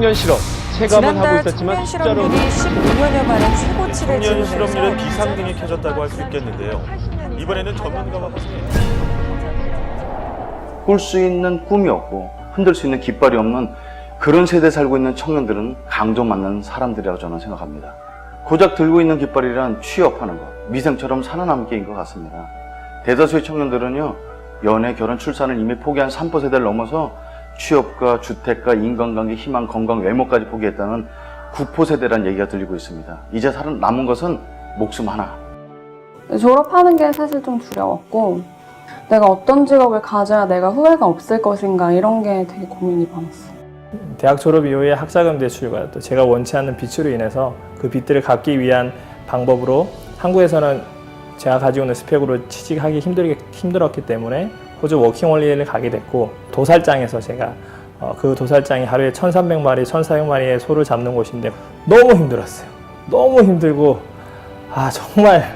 청년 실업 체감은 하고 있었지만 숫자로 실업률이 15년여 만에 최고치를 청년 실업률은 비상등에 켜졌다고 할 수 있겠는데요. 이번에는 전문가와 함께 꿀수 있는 꿈이 없고 흔들 수 있는 깃발이 없는 그런 세대에 살고 있는 청년들은 강조 만나는 사람들이라고 저는 생각합니다. 고작 들고 있는 깃발이란 취업하는 것, 미생처럼 살아남기인 것 같습니다. 대다수의 청년들은요, 연애, 결혼, 출산을 이미 포기한 3포 세대를 넘어서 취업과 주택과 인간관계, 희망, 건강, 외모까지 포기했다는 9포 세대란 얘기가 들리고 있습니다. 이제 살아 남은 것은 목숨 하나. 졸업하는 게 사실 좀 두려웠고 내가 어떤 직업을 가져야 내가 후회가 없을 것인가 이런 게 되게 고민이 많았어요. 대학 졸업 이후에 학자금 대출과 또 제가 원치 않는 빚으로 인해서 그 빚들을 갚기 위한 방법으로 한국에서는 제가 가지고 있는 스펙으로 취직하기 힘들게, 힘들었기 때문에 호주 워킹홀리데이를 가게 됐고 도살장에서 제가 어, 그 도살장이 하루에 1,300마리, 1,400마리의 소를 잡는 곳인데 너무 힘들었어요. 너무 힘들고 아 정말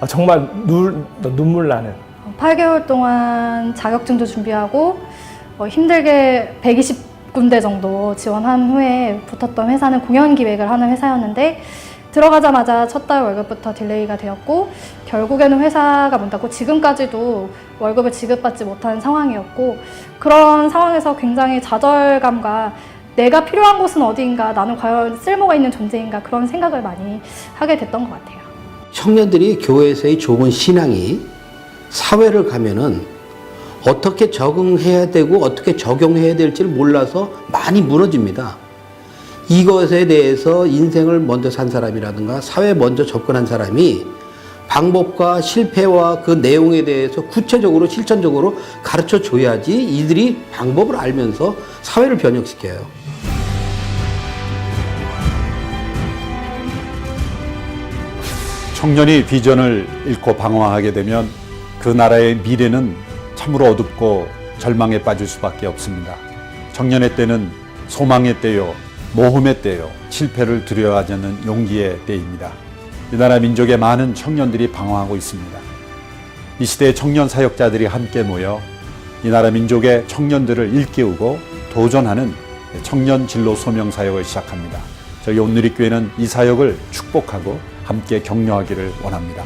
아, 정말 눈, 눈물 나는 8개월 동안 자격증도 준비하고 어, 힘들게 120군데 정도 지원한 후에 붙었던 회사는 공연 기획을 하는 회사였는데 들어가자마자 첫 달 월급부터 딜레이가 되었고 결국에는 회사가 문 닫고 지금까지도 월급을 지급받지 못한 상황이었고 그런 상황에서 굉장히 좌절감과 내가 필요한 곳은 어디인가 나는 과연 쓸모가 있는 존재인가 그런 생각을 많이 하게 됐던 것 같아요. 청년들이 교회에서의 좋은 신앙이 사회를 가면은 어떻게 적응해야 되고 어떻게 적용해야 될지를 몰라서 많이 무너집니다. 이것에 대해서 인생을 먼저 산 사람이라든가 사회에 먼저 접근한 사람이 방법과 실패와 그 내용에 대해서 구체적으로 실천적으로 가르쳐 줘야지 이들이 방법을 알면서 사회를 변혁시켜요. 청년이 비전을 잃고 방황하게 되면 그 나라의 미래는 참으로 어둡고 절망에 빠질 수밖에 없습니다. 청년의 때는 소망의 때요, 모험의 때요, 실패를 두려워하지 않는 용기의 때입니다. 이 나라 민족의 많은 청년들이 방황하고 있습니다. 이 시대의 청년 사역자들이 함께 모여 이 나라 민족의 청년들을 일깨우고 도전하는 청년 진로 소명 사역을 시작합니다. 저희 온누리교회는 이 사역을 축복하고 함께 격려하기를 원합니다.